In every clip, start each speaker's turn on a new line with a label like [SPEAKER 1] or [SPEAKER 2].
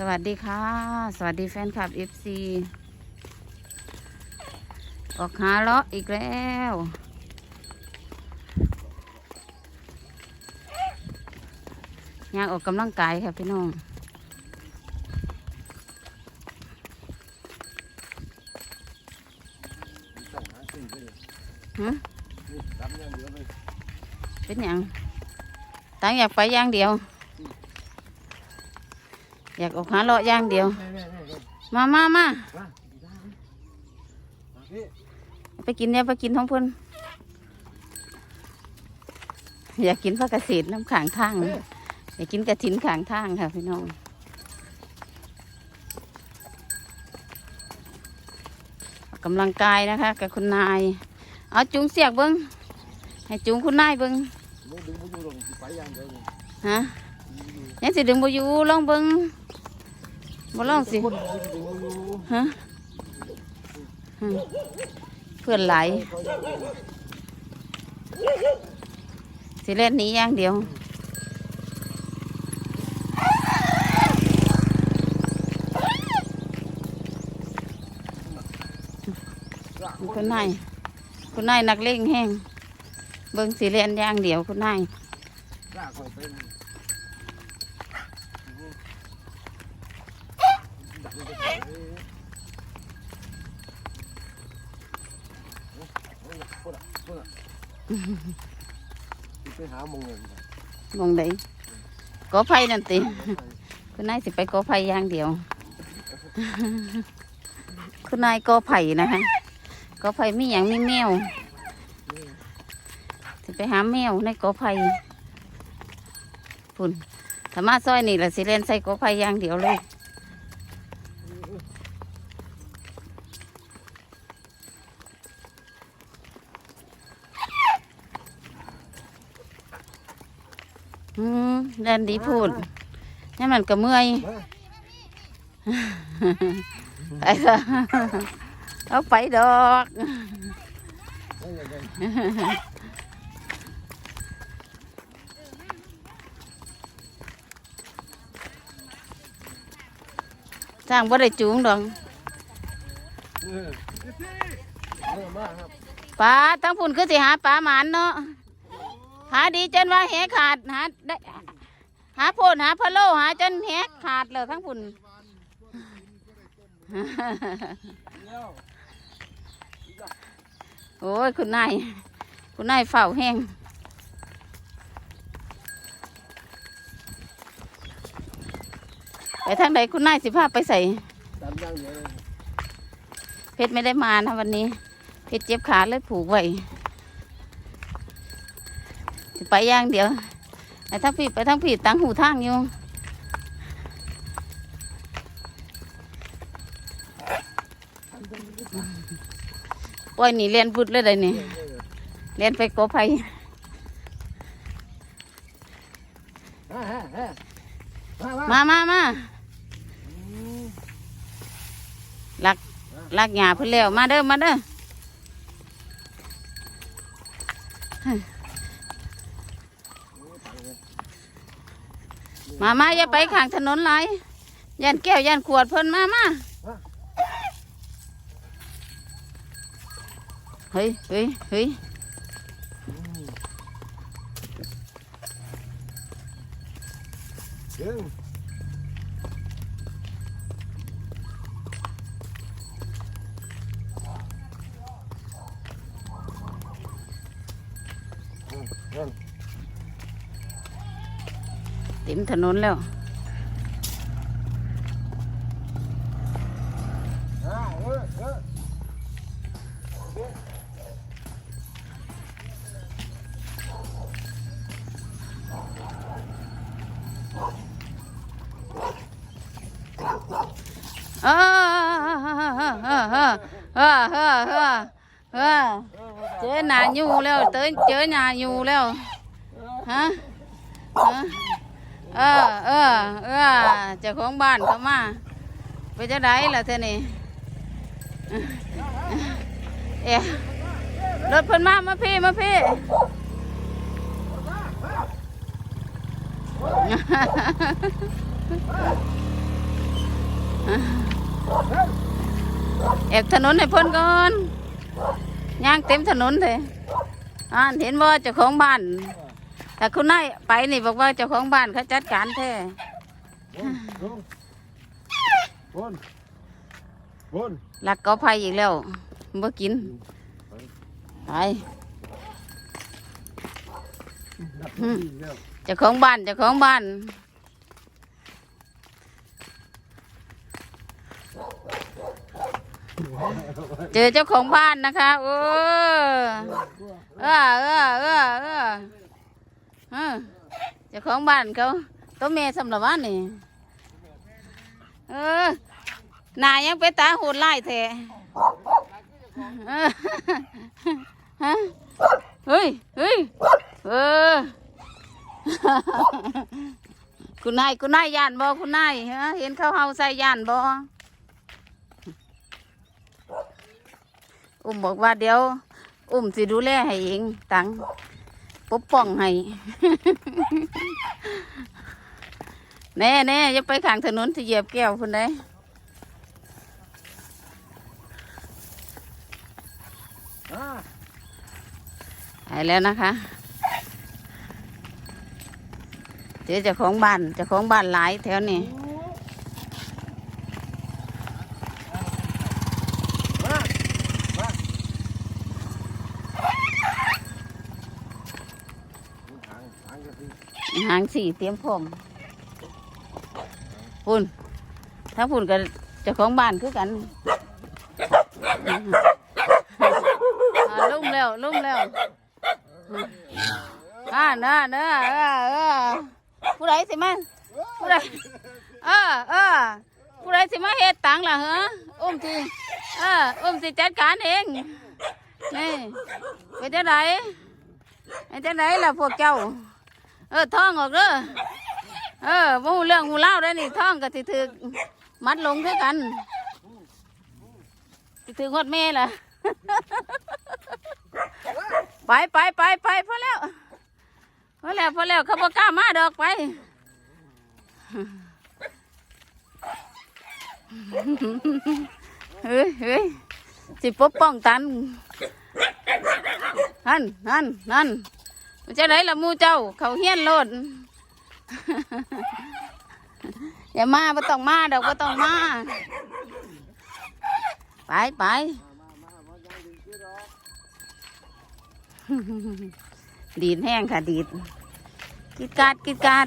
[SPEAKER 1] สวัสดีค่ะ สวัสดีแฟนคลับ FC ออกหาเลาะอีกแล้วยางออกกำลังกายค่ะพี่น้อง
[SPEAKER 2] ต้องหาซื้อไปเลย
[SPEAKER 1] ฮะ
[SPEAKER 2] นี่รับอย่างเดียวเลย
[SPEAKER 1] เป็นหยังตั้งอยากไปอย่างเดียว อยากออกหาเลาะอย่างเดียว
[SPEAKER 2] แน่ๆๆ
[SPEAKER 1] มามามา
[SPEAKER 2] ๆมามาพี่
[SPEAKER 1] ไปกินเนี่ยไปกินท้องเพิ่นอยากกินผักกระเสีดน้ำขางทางอยากกินกระถินขางทางค่ะพี่น้องออกกำลังกายนะคะกับคุณนาย เอาจุงเสียกเบิ้งให้จุงคุณนายเบิ้ง
[SPEAKER 2] มึงดึงมึงอยู่ลงสิไปอย่างเดียวเลย
[SPEAKER 1] ฮะ
[SPEAKER 2] ดึงอ ยั
[SPEAKER 1] งสิดึงบ่อยู่ลองเบิ้งบ่ลองสิฮะเพื่อนไหลสิเล่นนี้อย่างเดียวคุณนายคุณนายนักเลงแห้งเบิ้งสิเล่นอย่างเดียวคุณนาย
[SPEAKER 2] ลากคอยไปดักมันจะไปเลยเอาละพูดอะพูดอะ ไปหามองเงิน
[SPEAKER 1] มองไดกอไผ่นั่นติคุณนายสิไปกอไผ่อย่างเดียว คุณนายกอไผ่นะคะกอไผ่มีอย่างมีแมวสิไปหาแมวในกอไผ่พุ่นถ้ามาซอยนี่แหละสิเล่นใส่กอไผ่อย่างเดียวเลย อื มเล่นดีพูดนี่มันก็เมื่อยไปเถอะเอาไปดอกสร้างบ่ได้จูงดอก
[SPEAKER 2] เออเออมาครับ
[SPEAKER 1] ปลาทั้งพุ่นคือสิหาปลาหมานเนาะหาดีจนว่าแหขาดหาได้ หาโพดหาพะโลหาจนแหขาดเลยทั้งพุ่นโอ้ย คุณนาย คุณนายเฝ้าแห้งไปทางใดคุณนายสิพาไปใส่
[SPEAKER 2] เพ
[SPEAKER 1] ชรไม่ได้มานะวันนี้ เพชรเจ็บขาเลยผูกไว้ไปย่างเดียว ไปทั้งพี่ไปทั้งพี่ตั้งหูทางอยู่ปล่อยหนีเรียนบุดเลยได้นี่เรียนไปกอไผ่
[SPEAKER 2] ฮะฮะฮะมามา
[SPEAKER 1] มามามาลักลักหญ้าเพิ่นแล้วมาเด้อมาเด้อ มามาอย่าไปข้างถนนไหลยยันแก้วยันขวดเพิ่นมามาเฮ้ยเฮ้ยเฮ้ย
[SPEAKER 2] ดึงเดิน
[SPEAKER 1] เต็มถนนแล้ว
[SPEAKER 2] อ่าเออเออ
[SPEAKER 1] เออเออเออเออเออเออเออเจอหนาอยู่แล้วเจอเจอหนาอยู่แล้วฮะฮะ เออเออเออเจ้าของบ้านเขามาไปจะได้ล่ะเท่นี้เอ๊ะรถเพิ่นมามาพี่มาพี่
[SPEAKER 2] เแอ
[SPEAKER 1] บถนนให้เพ้นก่อนย่างเต็มถนนเลยอ่านเห็นว่าเจ้าของบ้าน แต่คุณนายไปนี่บอกว่าเจ้าของบ้านเขาจัดการแท้
[SPEAKER 2] ลงบนบน
[SPEAKER 1] ลักเกาไผ่อีกแล้วบ่กินไป
[SPEAKER 2] นับที่แล้ว
[SPEAKER 1] เจ้าของบ้านเจ้าของบ้านเจอเจ้าของบ้านนะคะ โอ้เออเออเออเออ เออเจ้าของบ้านเขาตัวเมย์สำหรับบ้านนี่เออหนายังไปตาโหดไล่แท้เออฮะเฮ้ยเฮ้ยเออคุณนายคุณนายย่านบ่คุณนายฮะเห็นเขาเฮาใส่ย่านบ่อุ้มบอกว่าเดี๋ยว อุ้มสิดูแลให้เองตัง ปกป้องให้ แน่แน่อย่าไปข้างถนนที่เหยียบแก้วคุณได้
[SPEAKER 2] อ่า
[SPEAKER 1] ไปแล้วนะคะเจอเจ้าของบ้านเจ้าของบ้านหลายแถวนี้
[SPEAKER 2] มามาทางทางกันสิ
[SPEAKER 1] หางสี่เตรียมพร้อมพุ่นถ้าพุ่นกับเจ้าของบ้านคือกันลุ่มแล้วลุ่มแล้วอ่าน้อเน้อเออเออผู้ใดสิมาผู้ใดเออเออผู้ใดสิมาเฮ็ดตังล่ะเหรออุ้มสิเอออุ้มสิจัดการเองนี่เป็นจังไดเป็นจังไดล่ะพวกเจ้า เออท่องออกเด้อเออบ่ฮู้เรื่องฮู้เล่าได้นี่ท่องก็สิถึกมัดลงคือกันสิถึกฮอดแม่ล่ะไปไปไปไปพอแล้วพอแล้วพอแล้วเขาบ่กล้ามาดอกไปเฮ้ยเฮ้ยสิปกป้องตันนั่นนั่นนั่น จะไหนละมูเจ้า เขาเฮี้ยนโลดอย่ามาไ่ต้องมาดอกไม่ต้องมาไปไปดีดแห้งค่ะดีดกิดกาดกิดกาด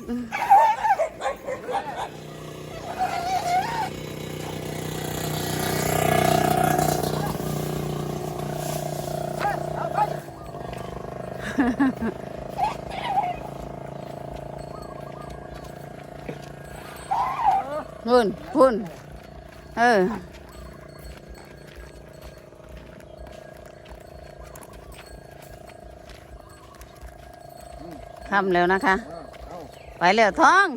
[SPEAKER 1] พุ่นพุ่นเออคำแล้วนะคะ ไปแล้วท้อง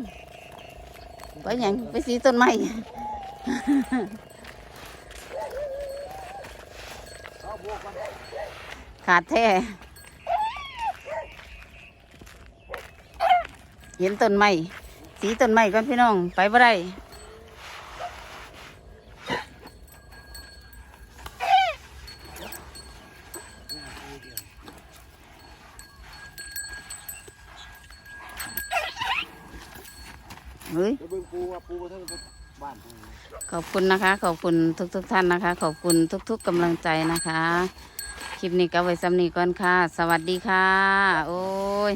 [SPEAKER 1] ไปยังไปสีต้นไม้ขาดแท้เห็นต้นไม้สีต้นไม้ก่อนพี่น้อง ไปบ่ได้ เฮ้ย
[SPEAKER 2] เบิ่งปูว่าปูมาทั้งบ้าน
[SPEAKER 1] ขอบคุณนะคะ ขอบคุณทุกๆทท่านนะคะ ขอบคุณทุก ๆกำลังใจนะคะ คลิปนี้ก็ไว้สำนีก่อนค่ะ สวัสดีค่ะ โอ้
[SPEAKER 2] ย